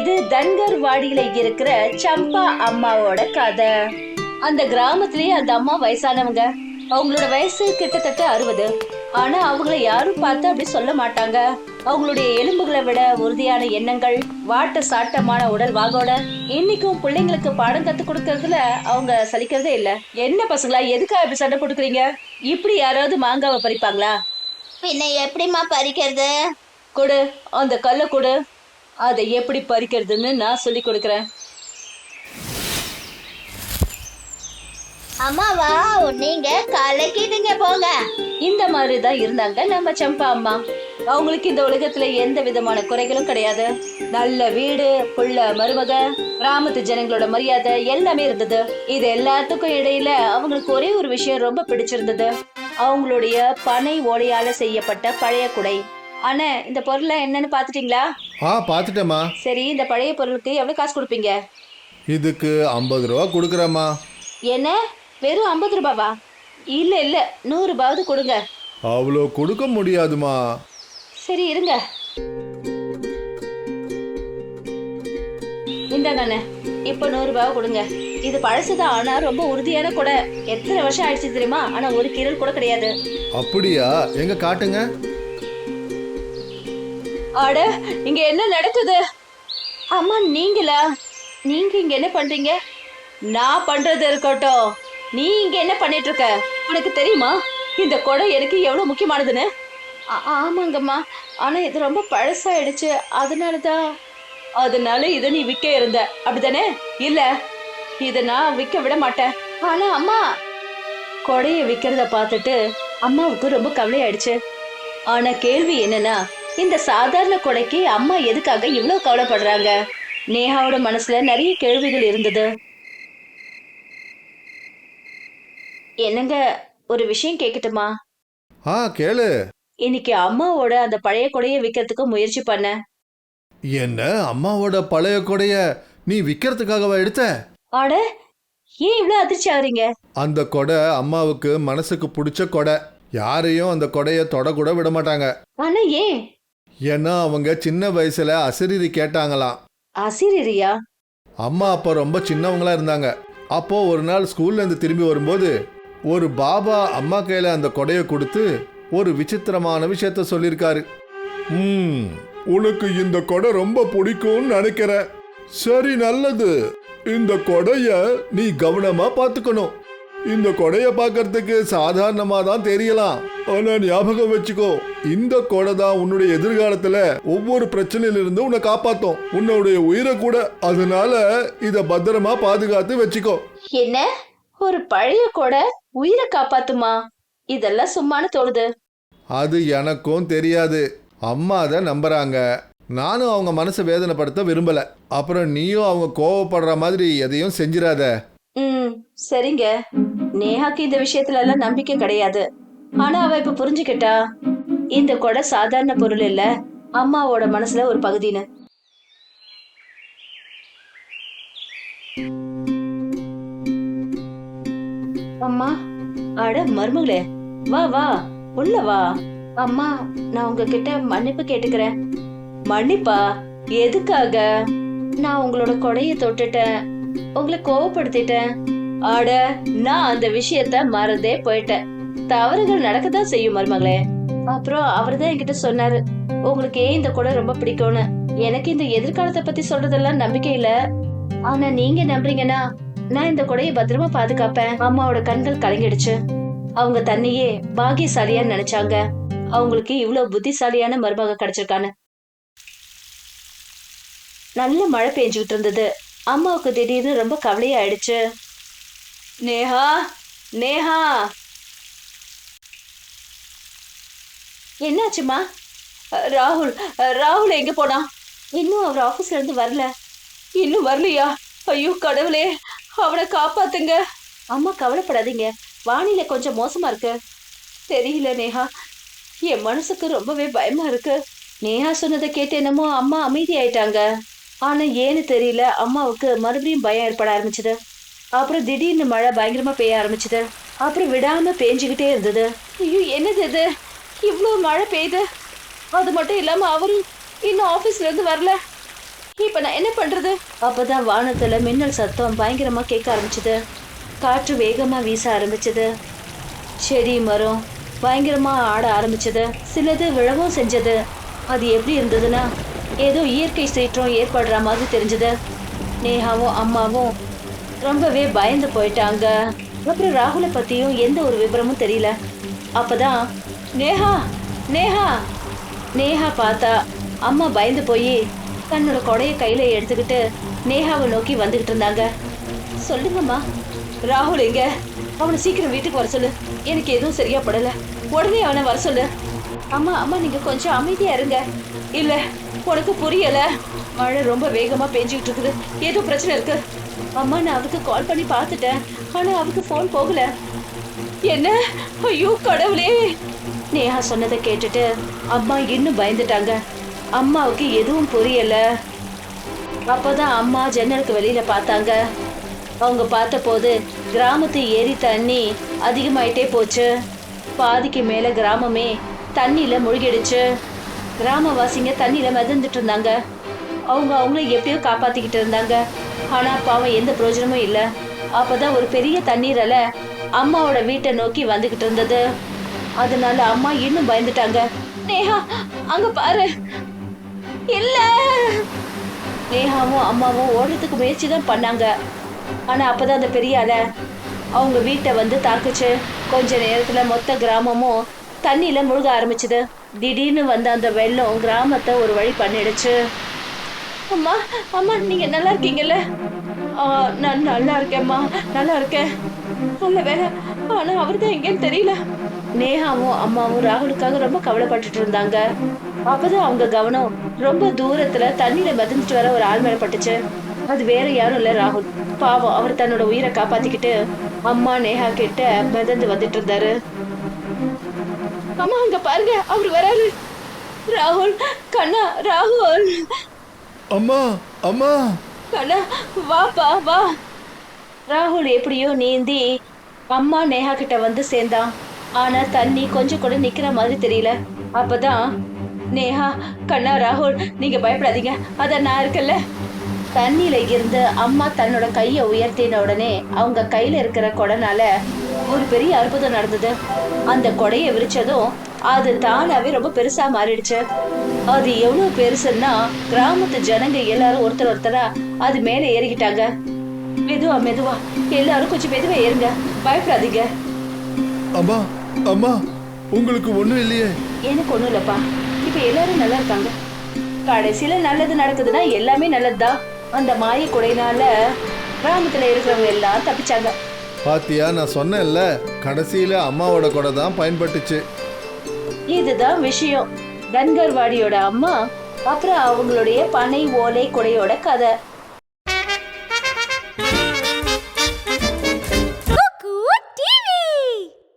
இது தன்கர் வாடியில இருக்கிற சம்பா அம்மாவோட கதை. அந்த கிராமத்திலேயே அந்த அம்மா வயசானவங்க. அவங்களோட வயசு கிட்டத்தட்ட அறுபது. ஆனா அவங்கள யாரும் பார்த்து அப்படி சொல்ல மாட்டாங்க. அவங்களுடைய எலும்புகளை விட உறுதியான எண்ணங்கள் வாட்ட சாட்டமான உடல் வாகோட இன்னைக்கும் பிள்ளைங்களுக்கு பாடம் கத்து கொடுக்கறதுல அவங்க சலிக்கிறதே இல்ல. என்ன பசங்களா எதுக்காக இப்படி சண்டை போட்டுக்கிறீங்க? இப்படி யாராவது மாங்காவை பறிப்பாங்களா? பின்ன எப்படிம்மா பறிக்கிறது? கொடு அந்த கல்லை கொடு. அதை எப்படி பறிக்கிறதுன்னு நான் சொல்லி கொடுக்குறேன். அம்மாவா நீங்க கலக்கிடுங்க போங்க. இந்த மாதிரி தான் இருந்தாங்க நம்ம சம்பா அம்மா. அவங்களுக்கு இந்த உலகத்துல எந்த விதமான குறைகளும் கிடையாது. நல்ல வீடு புள்ள மருமக கிராமத்து ஜனங்களோட மரியாதை எல்லாமே இருந்தது. இது எல்லாத்துக்கும் இடையில அவங்களுக்கு ஒரே ஒரு விஷயம் ரொம்ப பிடிச்சிருந்தது. அவங்களுடைய பனை ஓலையால செய்யப்பட்ட பழைய குடை. ஆனா இந்த பொருளை என்னன்னு பாத்துட்டீங்களா ஆ பார்த்துட்டேம்மா. சரி இந்த பழைய பொருளுக்கு எவ்வளவு காசு கொடுப்பீங்க? இதுக்கு ஐம்பது ரூபா கொடுக்குறேம்மா. என்ன? வெறும் ஐம்பது ரூபாவா? இல்ல இல்ல நூறு ரூபாவது கொடுங்க. அவ்வளோ கொடுக்க முடியாதுமா சரி இருங்க. இந்தாங்க அண்ணே இப்போ நூறு ரூபாய் கொடுங்க. இது பழசுதான் ஆனா ரொம்ப உறுதியான கூட. எத்தனை வருஷம் ஆயிடுச்சு தெரியுமா? ஆனா ஒரு கீரல் கூட கிடையாது. அப்படியா? எங்க காட்டுங்க. அட இங்க என்ன நடக்குது? அம்மா நீங்களா? நீங்க இங்க என்ன பண்றீங்க? நான் பண்றது இருக்கட்டும். நீ இங்க என்ன பண்ணிட்டு இருக்க உனக்கு தெரியுமா? இந்த குடம் எனக்கு எவ்வளவு முக்கியமானதுன்னு? ஆமாங்கம்மா. ஆனா இது ரொம்ப பழசாயிடுச்சு. அதனால தான் அதனால இதை நீ விற்க இருந்த. அப்படிதானே இல்ல இதை நான் விற்க விட மாட்டேன். ஆனா அம்மா. கொடைய விற்கிறத பார்த்துட்டு அம்மாவுக்கு ரொம்ப கவலையாயிடுச்சு. ஆனா கேள்வி என்னன்னா இந்த சாதாரண கொடைக்கு அம்மா எதுக்காக இவ்வளவு கவலைப்படுறாங்க? நேஹாவோட மனசுல நிறைய கேள்விகள் இருந்தது. என்னங்க ஒரு விஷயம் கேட்கட்டுமா ஆ கேளு. இன்னைக்கு அம்மாவோட அந்த பழைய கொடையை விற்கிறதுக்கு முயற்சி பண்ணேன் என்ன அம்மாவோட பழைய கொடைய நீ விற்கிறதுக்காகவா எடுத்த? ஆட ஏன் இவ்வளவு அதிர்ச்சி ஆகுறீங்க? அந்த கொடை அம்மாவுக்கு மனசுக்கு பிடிச்ச கொடை. யாரையும் அந்த கொடைய தொடக்கூட விட மாட்டாங்க. ஆனா ஏன்? ஏன்னா அவங்க சின்ன வயசுல அசரீரி கேட்டாங்களாம். அசிரியா அம்மா அப்போ ரொம்ப சின்னவங்களா இருந்தாங்க. அப்போ ஒரு நாள் ஸ்கூல்ல இருந்து திரும்பி வரும்போது ஒரு பாபா அம்மா கையில அந்த கொடையை கொடுத்து ஒரு விசித்திரமான விஷயத்த சொல்லியிருக்காரு. ம் உனக்கு இந்த கொடை ரொம்ப பிடிக்கும்னு நினைக்கிற சரி நல்லது. இந்த கொடைய நீ கவனமா பார்த்துக்கணும். இந்த கொடைய பார்க்கறதுக்கு சாதாரணமா தான் தெரியலாம். ஆனா ஞாபகம் வச்சுக்கோ இந்த கொடை தான் உன்னுடைய எதிர்காலத்துல ஒவ்வொரு பிரச்சனையில இருந்து உன்னை காப்பாத்தும். உன்னுடைய உயிரை கூட அதனால இத பத்திரமா பாதுகாத்து வச்சுக்கோ. என்ன? ஒரு பழைய கொடை உயிரை காப்பாத்துமா? இதெல்லாம் சும்மானு தோணுது. அது எனக்கும் தெரியாது. அம்மா அதை நம்புறாங்க. நானும் அவங்க மனசை வேதனைப்படுத்த விரும்பல. அப்புறம் நீயும் அவங்க கோவப்படுற மாதிரி எதையும் செஞ்சிடாத ம் சரிங்க. நேஹாக்கு இந்த விஷயத்துல எல்லாம் நம்பிக்கை கிடையாது. ஆனா அவ இப்ப புரிஞ்சுக்கிட்டா? இந்த கொடை சாதாரண பொருள் இல்ல. அம்மாவோட மனசுல ஒரு பகுதின்னு. அம்மா அட மருமகளே. வா வா. உள்ள வா. அம்மா நான் உங்ககிட்ட மன்னிப்பு கேட்டுக்கிறேன். மன்னிப்பா? எதுக்காக? நான் உங்களோட கொடைய தொட்டுட்டேன். உங்களை கோவப்படுத்திட்டேன். ஆட நான் அந்த விஷயத்த மறந்தே போயிட்டேன். தவறுகள் நடக்கதான் செய்யும் மருமகளே. அப்புறம் அவர்தான் என்கிட்ட சொன்னாரு உங்களுக்கு ஏன் இந்த குடம் ரொம்ப பிடிக்கும்னு? எனக்கு இந்த எதிர்காலத்தை பத்தி சொல்றதெல்லாம் நம்பிக்கை இல்ல. ஆனா நீங்க நம்புறீங்கன்னா நான் இந்த கொடையை பத்திரமா பாதுகாப்பேன். அம்மாவோட கண்கள் கலங்கிடுச்சு. அவங்க தன்னையே பாகியசாலியான்னு நினைச்சாங்க. அவங்களுக்கு இவ்வளவு புத்திசாலியான மருமக கிடைச்சிருக்கான்னு. நல்ல மழை பெஞ்சுக்கிட்டு இருந்தது. அம்மாவுக்கு திடீர்னு ரொம்ப கவலையாயிடுச்சு. நேஹா நேஹா. என்னாச்சுமா ராகுல் ராகுல் எங்க போனா இன்னும் அவர் ஆஃபீஸ்ல இருந்து வரல. இன்னும் வரலையா? ஐயோ கடவுளே அவனை காப்பாத்துங்க. அம்மா கவலைப்படாதீங்க. வானிலை கொஞ்சம் மோசமா இருக்கு. தெரியல நேஹா. என் மனசுக்கு ரொம்பவே பயமா இருக்கு. நேஹா சொன்னதை கேட்டு என்னமோ அம்மா அமைதியாயிட்டாங்க. ஆனால் ஆனா ஏன்னு தெரியல அம்மாவுக்கு மறுபடியும் பயம் ஏற்பட ஆரம்பிச்சது. அப்புறம் திடீர்னு மழை பயங்கரமா பெய்ய ஆரம்பிச்சது. அப்புறம் விடாம பேஞ்சுக்கிட்டே இருந்தது. ஐயோ என்னது இது? இவ்வளோ மழை பெய்யுது அது மட்டும் இல்லாம அவரும் இன்னும் ஆபீஸ்ல இருந்து வரல. இப்ப நான் என்ன பண்றது? அப்பதான் வானத்துல மின்னல் சத்தம் பயங்கரமா கேட்க ஆரம்பிச்சது. காற்று வேகமா வீச ஆரம்பிச்சது. செடி மரம் பயங்கரமா ஆட ஆரம்பிச்சது. சிலது விழவும் செஞ்சது. அது எப்படி இருந்ததுன்னா ஏதோ இயற்கை சீற்றம் ஏற்படுற மாதிரி தெரிஞ்சது. நேஹாவும் அம்மாவும் ரொம்பவே பயந்து போயிட்டாங்க. அப்புறம் ராகுலை பத்தியும் எந்த ஒரு விவரமும் தெரியல. அப்பதான் நேஹா நேஹா நேஹா பார்த்தா அம்மா பயந்து போய் தன்னோட கொடையை கையில எடுத்துக்கிட்டு நேஹாவை நோக்கி வந்துகிட்டு இருந்தாங்க. சொல்லுங்கம்மா ராகுல் எங்க? அவனை சீக்கிரம் வீட்டுக்கு வர சொல்லு. எனக்கு எதுவும் சரியா படல. உடனே அவனை வர சொல்லு. அம்மா அம்மா நீங்க கொஞ்சம் அமைதியா இருங்க. இல்லை உனக்கு புரியல? மழை ரொம்ப வேகமா பேஞ்சுக்கிட்டு இருக்குது ஏதோ பிரச்சனை இருக்கு. அம்மா நான் அவருக்கு கால் பண்ணி பார்த்துட்டேன். ஆனா அவருக்கு ஃபோன் போகல. என்ன? ஐயோ கடவுளே. நேஹா சொன்னதை கேட்டுட்டு அம்மா இன்னும் பயந்துட்டாங்க. அம்மாவுக்கு எதுவும் புரியல. அப்போதான் அம்மா ஜன்னலுக்கு வெளியில பார்த்தாங்க. அவங்க பார்த்தபோது கிராமத்து ஏரி தண்ணி அதிகமாயிட்டே போச்சு. பாதிக்கு மேல கிராமமே தண்ணியில முழுகிடுச்சு. கிராமவாசிங்க தண்ணியில மிதந்துட்டு இருந்தாங்க அவங்க அவங்கள எப்படியோ காப்பாத்திக்கிட்டு இருந்தாங்க. ஆனா பாவம் எந்த பிரயோஜனமும் இல்ல. அப்பதான் ஒரு பெரிய தண்ணீர் அலை அம்மாவோட வீட்டை நோக்கி வந்துகிட்டு இருந்தது. அதனால அம்மா இன்னும் பயந்துட்டாங்க. நேஹா அங்க பாரு. இல்ல. நேஹாவும் அம்மாவும் ஓடுறதுக்கு முயற்சி தான் பண்ணாங்க. ஆனா அப்பதான் அந்த பெரிய அலை அவங்க வீட்டை வந்து தாக்குச்சு. கொஞ்ச நேரத்துல மொத்த கிராமமும் தண்ணியில முழுக ஆரம்பிச்சுது. திடீர்னு வந்த அந்த வெள்ளம் கிராமத்தை ஒரு வழி பண்ணிடுச்சு. அம்மா அம்மா நீங்க நல்லா இருக்கீங்கல்ல? நான் நல்லா இருக்கேம்மா நல்லா இருக்கேன். நல்ல வேலை ஆனா அவருதான் எங்கேன்னு தெரியல. நேஹாவும் அம்மாவும் ராகுலுக்காக ரொம்ப கவலைப்பட்டுட்டு இருந்தாங்க. அப்பதான் அவங்க கவனம் ரொம்ப தூரத்துல தண்ணியில மிதந்துட்டு வர ஒரு ஆள் மேல பட்டுச்சு. அது வேற யாரும் இல்ல ராகுல். பாவம் அவர் தன்னோட உயிரை காப்பாத்திக்கிட்டு அம்மா நேஹா கிட்ட மிதந்து வந்துட்டு இருந்தாரு. அம்மா அங்க பாருங்க அவர் வராரு. ராகுல் கண்ணா ராகுல். அம்மா அம்மா. கண்ணா வாப்பா வா. ராகுல் எப்படியோ நீந்தி அம்மா நேஹா கிட்ட வந்து சேர்ந்தான். ஆனா தண்ணி கொஞ்சம் கூட நிக்கிற மாதிரி தெரியல. அப்பதான் நேஹா கண்ணா ராகுல் நீங்க பயப்படாதீங்க. அதான் நான் இருக்கல்ல தண்ணியில இருந்து அம்மா தன்னோட கைய உயர்த்தின உடனே அவங்க கையில இருக்கிற கொடனால ஒரு பெரிய அற்புதம் நடந்தது. அந்த கொடைய விரிச்சதும் அது தானாவே ரொம்ப பெருசா மாறிடுச்சு. அது எவ்வளவு பெருசுன்னா கிராமத்து ஜனங்க எல்லாரும் ஒருத்தர் ஒருத்தரா அது மேல ஏறிக்கிட்டாங்க. மெதுவா மெதுவா. எல்லாரும் கொஞ்சம் மெதுவா ஏறுங்க. பயப்படாதீங்க. அம்மா அம்மா உங்களுக்கு ஒன்றும் இல்லையே. எனக்கு ஒண்ணும் இல்லப்பா. இப்ப எல்லாரும் நல்லா இருக்காங்க. கடைசியில நல்லது நடக்குதுன்னா எல்லாமே நல்லதுதான். அந்த மாய குடையினால கிராமத்துல இருக்கிறவங்க எல்லாம் தப்பிச்சாங்க. பாத்தியா நான் சொன்னேன்ல கடைசியில் அம்மாவோட கொடை தான் பயன்பட்டுச்சு. இதுதான் விஷயம். தன்கர்வாடியோட அம்மா அப்புறம் அவங்களுடைய பனை ஓலை குடையோட கதை.